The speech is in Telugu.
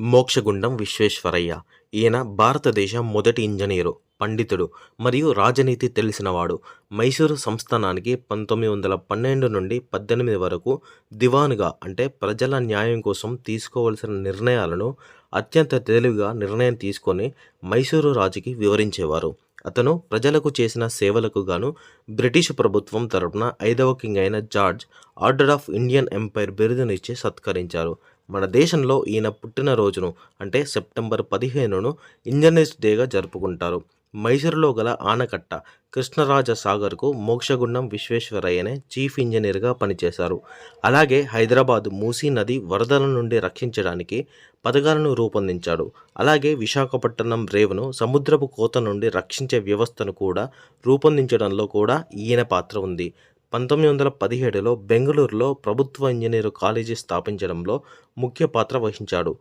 మోక్షగుండం విశ్వేశ్వరయ్య. ఈయన భారతదేశ మొదటి ఇంజనీరు పండితుడు మరియు రాజనీతి తెలిసినవాడు. మైసూరు సంస్థానానికి పంతొమ్మిది వందల పన్నెండు నుండి పద్దెనిమిది వరకు దివానుగా అంటే ప్రజల న్యాయం కోసం తీసుకోవలసిన నిర్ణయాలను అత్యంత తెలివిగా నిర్ణయం తీసుకొని మైసూరు రాజుకి వివరించేవారు. అతను ప్రజలకు చేసిన సేవలకు గాను బ్రిటిష్ ప్రభుత్వం తరపున ఐదవ కింగ్ అయిన George order of Indian empire బిరుదునిచ్చి సత్కరించారు. మన దేశంలో ఈయన పుట్టినరోజును అంటే సెప్టెంబర్ పదిహేనును ఇంజనీర్స్ డేగా జరుపుకుంటారు. మైసూరులో గల ఆనకట్ట కృష్ణరాజ సాగర్కు మోక్షగుండం విశ్వేశ్వరయ్యనే చీఫ్ ఇంజనీర్గా పనిచేశారు. అలాగే హైదరాబాద్ మూసీ నది వరదల నుండి రక్షించడానికి పథకాలను రూపొందించాడు. అలాగే విశాఖపట్నం రేవును సముద్రపు కోత నుండి రక్షించే వ్యవస్థను కూడా రూపొందించడంలో కూడా ఈయన పాత్ర ఉంది. పంతొమ్మిది వందల పదిహేడులో బెంగళూరులో ప్రభుత్వ ఇంజనీరు కాలేజీ స్థాపించడంలో ముఖ్య పాత్ర వహించాడు.